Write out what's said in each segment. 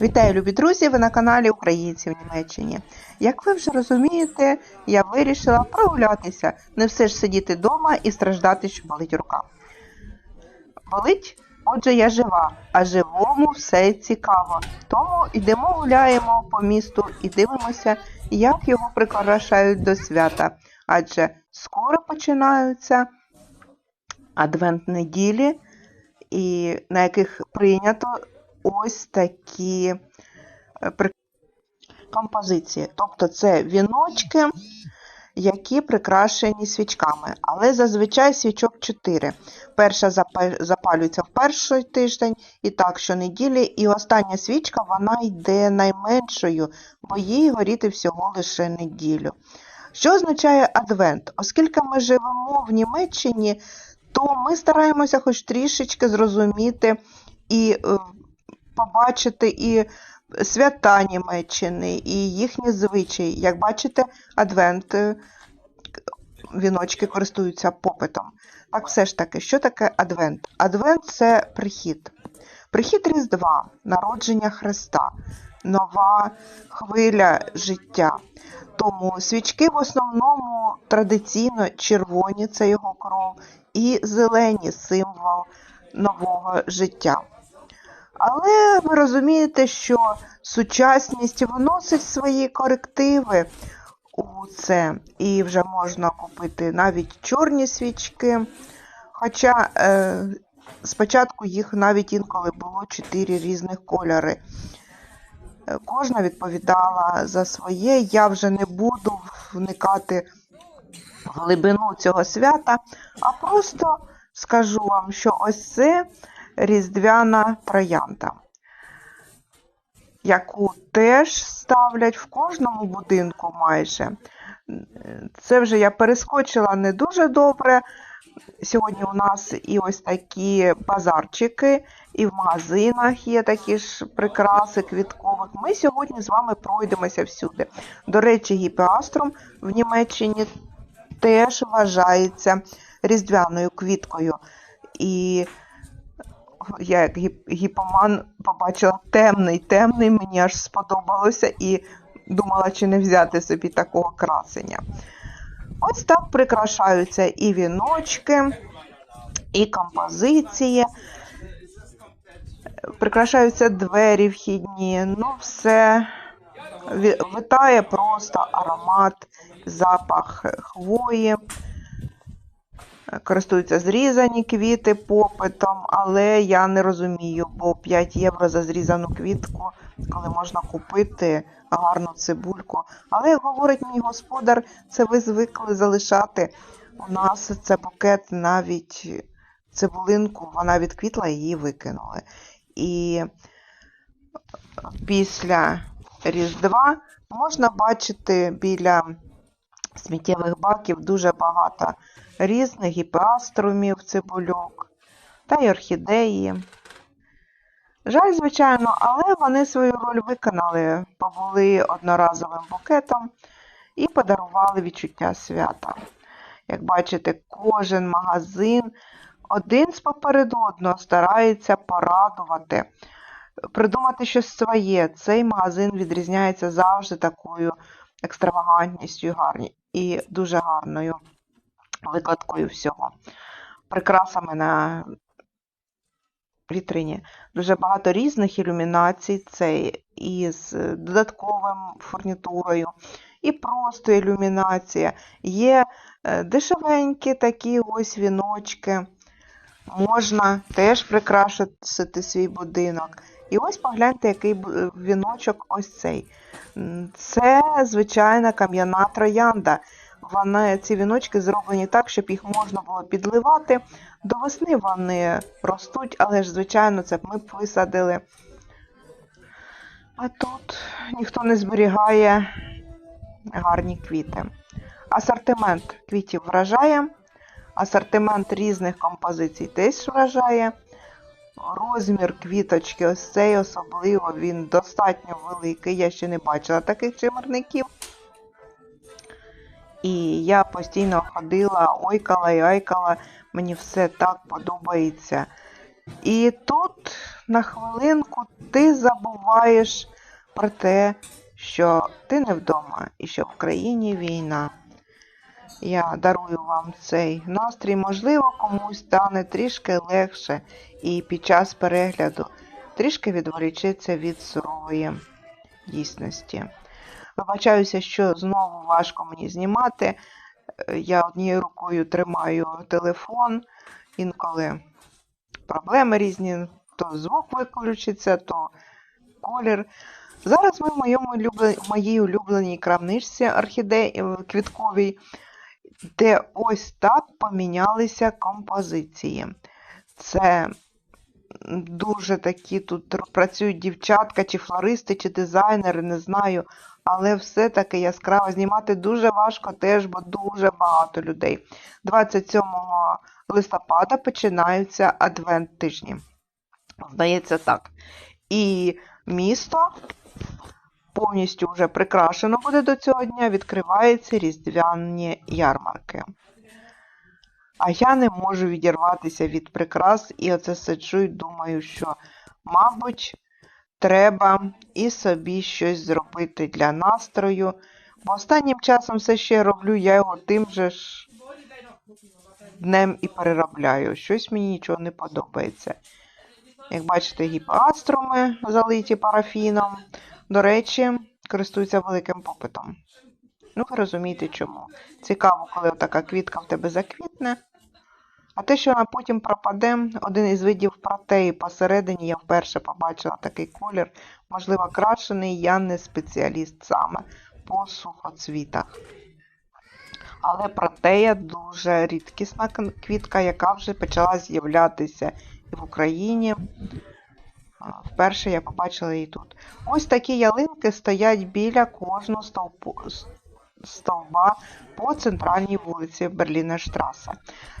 Вітаю, любі друзі! Ви на каналі Українці в Німеччині. Як ви вже розумієте, я вирішила прогулятися, не все ж сидіти вдома і страждати, що болить рука. Болить? Отже, я жива, а живому все цікаво. Тому йдемо гуляємо по місту і дивимося, як його прикрашають до свята. Адже скоро починаються адвент неділі, і на яких прийнято ось такі е, композиції. Тобто це віночки, які прикрашені свічками. Але зазвичай свічок 4. Перша запалюється в перший тиждень, і так щонеділі, і остання свічка вона йде найменшою, бо їй горіти всього лише неділю. Що означає адвент? Оскільки ми живемо в Німеччині, то ми стараємося хоч трішечки зрозуміти і е, побачити і свята Німеччини, і їхні звичаї. Як бачите, адвент е, віночки користуються попитом. Так все ж таки, що таке адвент? Адвент це прихід. Прихід Різдва, народження Христа, нова хвиля життя. Тому свічки в основному традиційно червоні це його кров, і зелені символ нового життя. Але ви розумієте, що сучасність вносить свої корективи у це, і вже можна купити навіть чорні свічки. Хоча е, спочатку їх навіть інколи було чотири різних кольори. Кожна відповідала за своє. Я вже не буду вникати в глибину цього свята, а просто скажу вам, що ось це різдвяна троянда, яку теж ставлять в кожному будинку майже. Це вже я перескочила не дуже добре. Сьогодні у нас і ось такі базарчики, і в магазинах є такі ж прикраси квіткових. Ми сьогодні з вами пройдемося всюди. До речі, гіпеаструм в Німеччині теж вважається різдвяною квіткою. І я як гіпоман побачила темний, темний, мені аж сподобалося і думала, чи не взяти собі такого красення. Ось так прикрашаються і віночки, і композиції. Прикрашаються двері вхідні. Ну, все витає просто аромат, запах хвої. Користуються зрізані квіти попитом, але я не розумію, бо 5 євро за зрізану квітку, коли можна купити гарну цибульку. Але, як говорить мій господар, це ви звикли залишати. У нас це букет навіть цибулинку, вона відквітла і її викинули. І після Різдва можна бачити біля сміттєвих баків дуже багато різних гіпеаструмів, цибульок та й орхідеї. Жаль, звичайно, але вони свою роль виконали, побули одноразовим букетом і подарували відчуття свята. Як бачите, кожен магазин один з попереду одного старається порадувати, придумати щось своє. Цей магазин відрізняється завжди такою екстравагантністю і і дуже гарною викладкою всього. Прикрасами на вітрині. Дуже багато різних ілюмінацій, це і з додатковим фурнітурою, і просто ілюмінація. Є е, дешевенькі такі ось віночки. Можна теж прикрашити свій будинок. І ось погляньте, який віночок ось цей. Це звичайна кам'яна троянда. Вони, ці віночки зроблені так, щоб їх можна було підливати. До весни вони ростуть, але ж, звичайно, це б ми б висадили. А тут ніхто не зберігає гарні квіти. Асортимент квітів вражає, асортимент різних композицій теж вражає. Розмір квіточки, ось цей особливо, він достатньо великий. Я ще не бачила таких чимерників. І я постійно ходила, ойкала і айкала. Мені все так подобається. І тут на хвилинку ти забуваєш про те, що ти не вдома і що в країні війна. Я дарую вам цей настрій. Можливо, комусь стане трішки легше і під час перегляду трішки відволічиться від сурової дійсності. Вибачаюся, що знову важко мені знімати. Е, Я однією рукою тримаю телефон, інколи проблеми різні, то звук виключиться, то колір. Зараз ми в моєму моїй улюбленій крамничці орхідеї квітковій, де ось так помінялися композиції. Це дуже такі тут працюють дівчатка, чи флористи, чи дизайнери, не знаю. Але все-таки яскраво знімати дуже важко теж, бо дуже багато людей. 27 листопада починаються адвент тижні. Здається так. І місто повністю вже прикрашено буде до цього дня, відкриваються різдвяні ярмарки. А я не можу відірватися від прикрас, і оце сиджу і думаю, що, мабуть, треба і собі щось зробити для настрою. Бо останнім часом все ще роблю я його тим же ж днем і переробляю. Щось мені нічого не подобається. Як бачите, гіпоаструми залиті парафіном. До речі, користуються великим попитом. Ну, ви розумієте чому. Цікаво, коли така квітка в тебе заквітне. А те, що вона потім пропаде, один із видів протеї посередині, я вперше побачила такий колір. Можливо, крашений, я не спеціаліст саме по сухоцвітах. Але протея дуже рідкісна квітка, яка вже почала з'являтися і в Україні. Вперше я побачила її тут. Ось такі ялинки стоять біля кожного стовпу, стовба по центральній вулиці Берлінерштраса.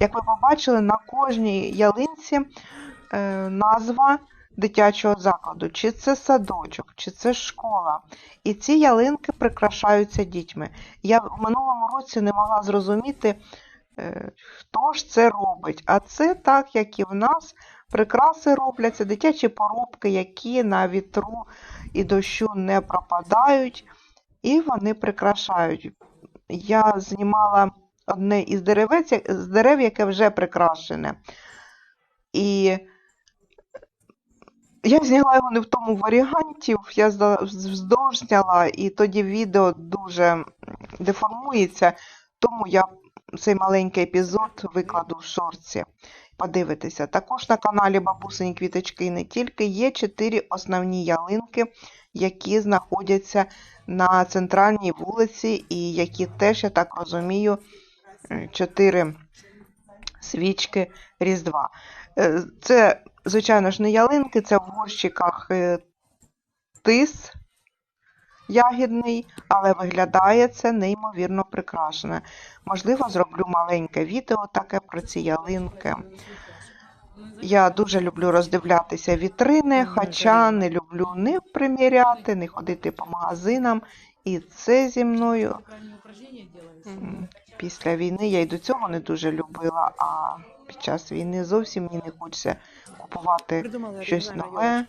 Як ви побачили, на кожній ялинці е, назва дитячого закладу, чи це садочок, чи це школа. І ці ялинки прикрашаються дітьми. Я в минулому році не могла зрозуміти, е, хто ж це робить. А це так, як і в нас. Прикраси робляться, дитячі поробки, які на вітру і дощу не пропадають, і вони прикрашають. Я знімала одне із деревець, з дерев, яке вже прикрашене. І я зняла його не в тому варіанті, я вздовж і тоді відео дуже деформується, тому я цей маленький епізод викладу в шорці. Подивитися. Також на каналі Бабусині Квіточки не тільки є чотири основні ялинки, які знаходяться на центральній вулиці, і які теж, я так розумію, чотири свічки Різдва. Е, це, звичайно ж, не ялинки, це в горщиках е, тис ягідний, але виглядає це неймовірно прикрашене. Можливо, зроблю маленьке відео таке про ці ялинки. Я дуже люблю роздивлятися вітрини, хоча не люблю ні приміряти, ні ходити по магазинам. І це зі мною після війни я й до цього не дуже любила, а під час війни зовсім мені не хочеться купувати щось нове.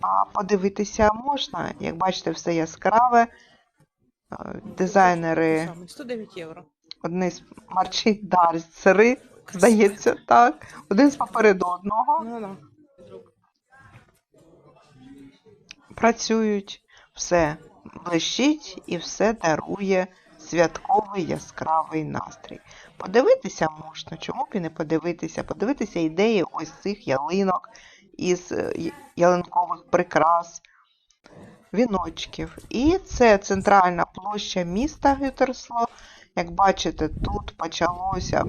А подивитися можна. Як бачите, все яскраве. Е, Дизайнери 109 євро. одні з марчить дар сири, здається, так. Один з попереду одного Ну, да. працюють, все блищить і все дарує святковий яскравий настрій. Подивитися можна, чому б і не подивитися, подивитися ідеї ось цих ялинок із е, ялинкових прикрас, віночків. І це центральна площа міста Гютерсло. Як бачите, тут почалося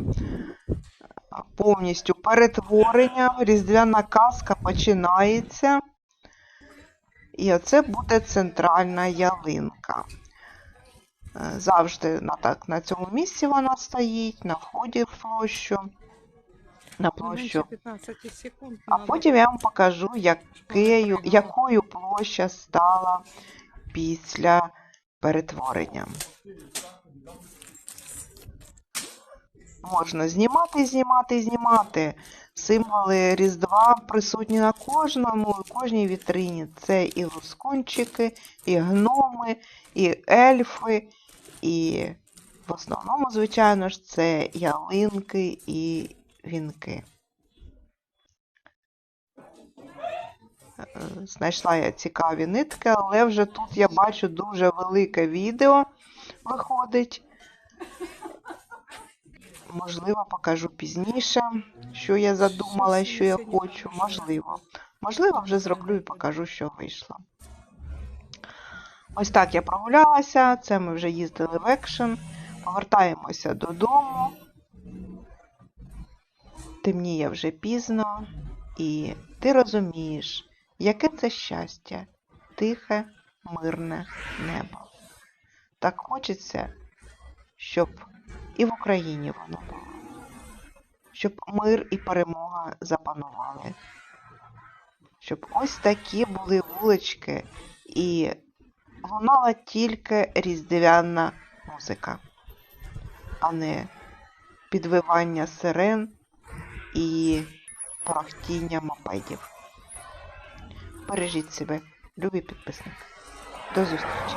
повністю перетворення, різдвяна казка починається. І оце буде центральна ялинка. Е, Завжди на, так, на цьому місці вона стоїть, на вході в площу. На площу. Менше 15 секунд. А потім я вам покажу, якою, якою площа стала після перетворення. можна знімати, знімати, знімати. Символи Різдва присутні на кожному, кожній вітрині. Це і лускунчики, і гноми, і ельфи, і в основному, звичайно ж, це ялинки і вінки. Е, Знайшла я цікаві нитки, але вже тут я бачу дуже велике відео виходить. Можливо, покажу пізніше, що я задумала, що я хочу. Можливо. Можливо, вже зроблю і покажу, що вийшло. Ось так я прогулялася. Це ми вже їздили в екшен. Повертаємося додому. Темніє вже пізно, і ти розумієш, яке це щастя, тихе, мирне небо. Так хочеться, щоб і в Україні воно було, щоб мир і перемога запанували, щоб ось такі були вулички і лунала тільки різдвяна музика, а не підвивання сирен і пахтіння мопедів. Бережіть себе, любі підписники. До зустрічі!